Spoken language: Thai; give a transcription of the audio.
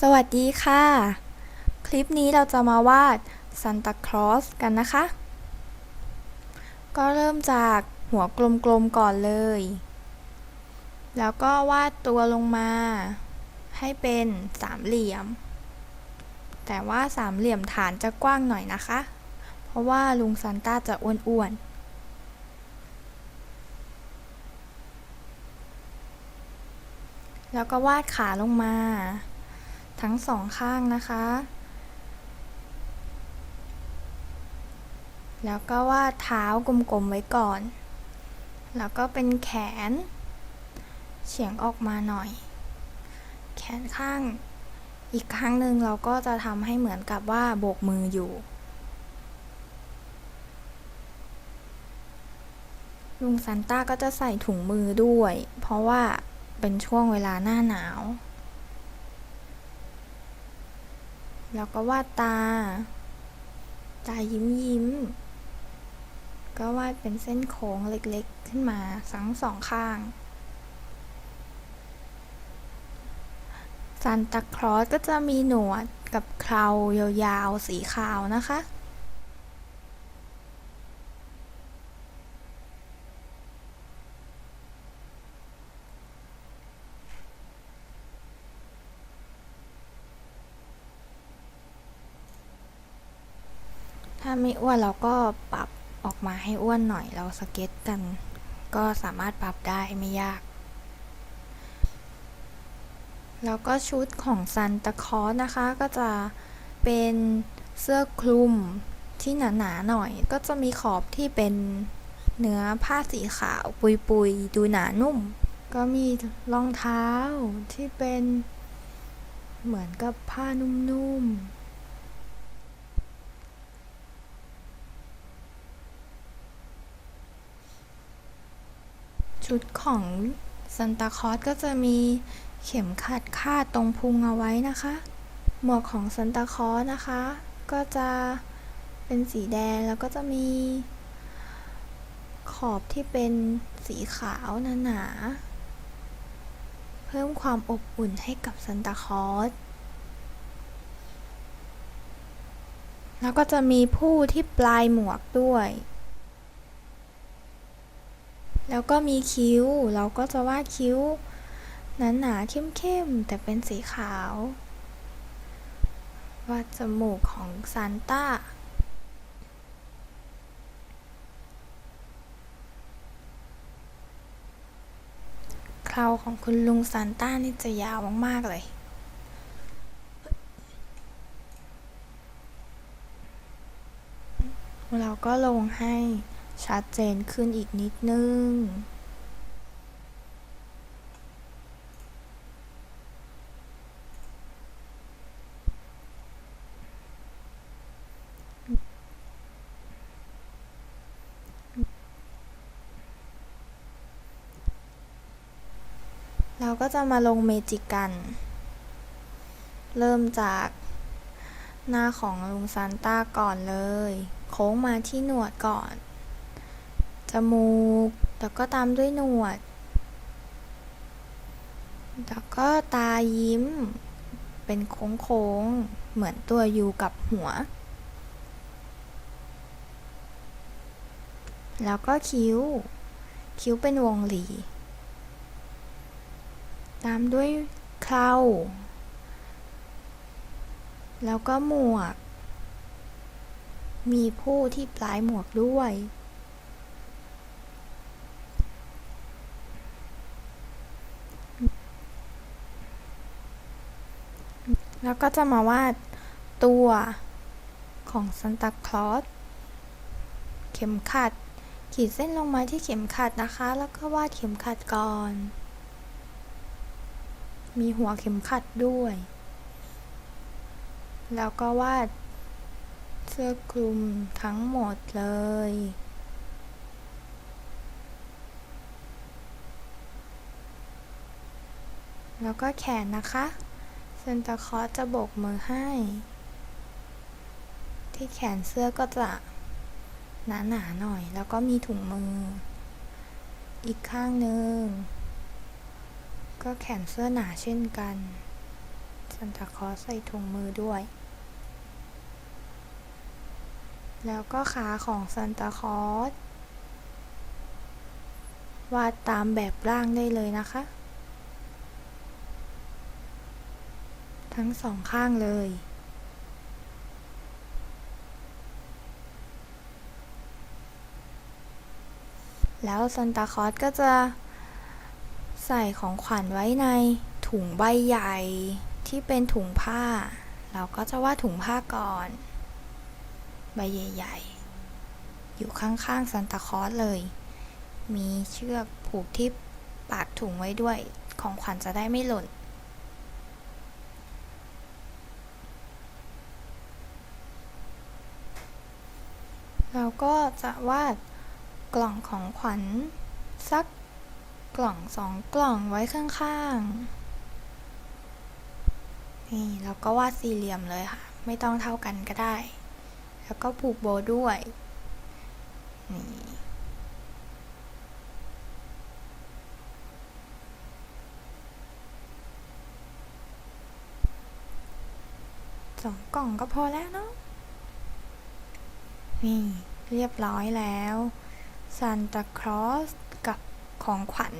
สวัสดีค่ะ คลิปนี้เราจะมาวาดซันตาคลอสกันนะคะ ก็เริ่มจากหัวกลมๆก่อนเลย แล้วก็วาดตัวลงมา ให้เป็นสามเหลี่ยม แต่ว่าสามเหลี่ยมฐานจะกว้างหน่อยนะคะ เพราะว่าลุงซันต้าจะอ้วนๆแล้วก็วาดขาลงมา ทั้งสองข้างนะคะ แล้วก็วาดเท้ากลมๆไว้ก่อน แล้วก็เป็นแขน เฉียงออกมาหน่อย แขนข้างอีกข้างหนึ่งเราก็จะทำให้เหมือนกับว่าโบกมืออยู่ ลุงซันต้าก็จะใส่ถุงมือด้วย เพราะว่าเป็นช่วงเวลาหน้าหนาว แล้วก็วาดตา ตายิ้มยิ้ม ก็วาดเป็นเส้นโค้งเล็กๆ ขึ้นมาทั้งสองข้างซันตาคลอสก็จะมีหนวดกับเครายาวๆ สีขาวนะคะ ถ้าไม่อ้วนเราก็ปรับออกมาให้อ้วนหน่อยเราสเก็ตกัน ก็สามารถปรับได้ไม่ยาก แล้วก็ชุดของซันตาคอสนะคะก็จะเป็นเสื้อคลุมที่หนาๆหน่อย ก็จะมีขอบที่เป็นเนื้อผ้าสีขาวปุยๆ ดูหนานุ่ม ก็มีรองเท้าที่เป็นเหมือนกับผ้านุ่มๆ ชุดของซันตาคอสก็จะมีเข็มขัดคาดตรงพุงเอาไว้นะคะ หมวกของซันตาคอสนะคะ ก็จะเป็นสีแดงแล้วก็จะมีขอบที่เป็นสีขาวหนาๆ เพิ่มความอบอุ่นให้กับซันตาคอส แล้วก็จะมีผู้ที่ปลายหมวกด้วย แล้วก็มีคิ้ว เราก็จะวาดคิ้วหนาๆเข้มๆ แต่เป็นสีขาว วาดจมูกของซานต้า เคราของคุณลุงซานต้านี่จะยาวมากๆเลยเราก็ลงให้ ชัดเจนขึ้นอีกนิดนึง เราก็จะมาลงเมจิกกัน เริ่มจากหน้าของลุงซานต้าก่อนเลย โค้งมาที่หนวดก่อน จมูก แล้วก็ตามด้วยหนวด แล้วก็ตายิ้ม เป็นโค้งๆ เหมือนตัวยูกับหัว แล้วก็คิ้ว คิ้วเป็นวงหลีตามด้วยเคราแล้วก็หมวก มีผู้ที่ปลายหมวกด้วย แล้วก็จะมาวาดตัวของซันตาคลอสเข็มขัด ขีดเส้นลงมาที่เข็มขัดนะคะ แล้วก็วาดเข็มขัดก่อน มีหัวเข็มขัดด้วย แล้วก็วาดเสื้อคลุมทั้งหมดเลย แล้วก็แขนนะคะ ซนตาคอสจะโบกมือให้ ที่แขนเสื้อก็จะหนาๆหน่อย แล้วก็มีถุงมือ อีกข้างหนึ่ง ก็แขนเสื้อหนาเช่นกันซันตาคอสใส่ถุงมือด้วย แล้วก็ขาของซันตาคอสวาดตามแบบร่างได้เลยนะคะ ทั้งสองข้างเลย แล้วซันตาคอสก็จะใส่ของขวัญไว้ในถุงใบใหญ่ที่เป็นถุงผ้า เราก็จะวาดถุงผ้าก่อน ใบใหญ่ๆ อยู่ข้างๆซันตาคอสเลย มีเชือกผูกที่ปากถุงไว้ด้วย ของขวัญจะได้ไม่หล่น เราก็จะวาดกล่องของขวัญสักกล่องสองกล่องไว้ข้างๆ นี่เราก็วาดสี่เหลี่ยมเลยค่ะ ไม่ต้องเท่ากันก็ได้ แล้วก็ผูกโบด้วย นี่สองกล่องก็พอแล้วเนาะ นี่เรียบร้อยแล้วซานตาคลอสกับของขวัญ